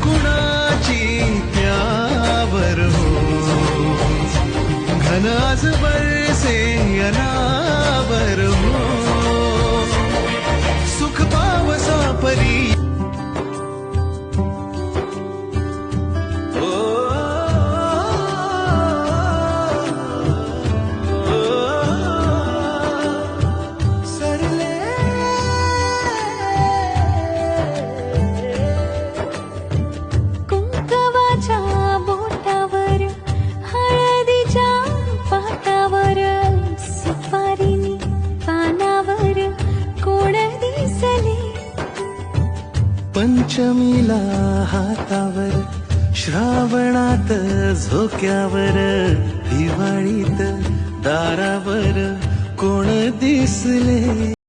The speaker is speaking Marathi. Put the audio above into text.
कुणाची त्यावर हो। घनाज बरसे अना पंचमीला हातावर श्रावणात झोक्यावर दिवाळीत दारावर कोण दिसले?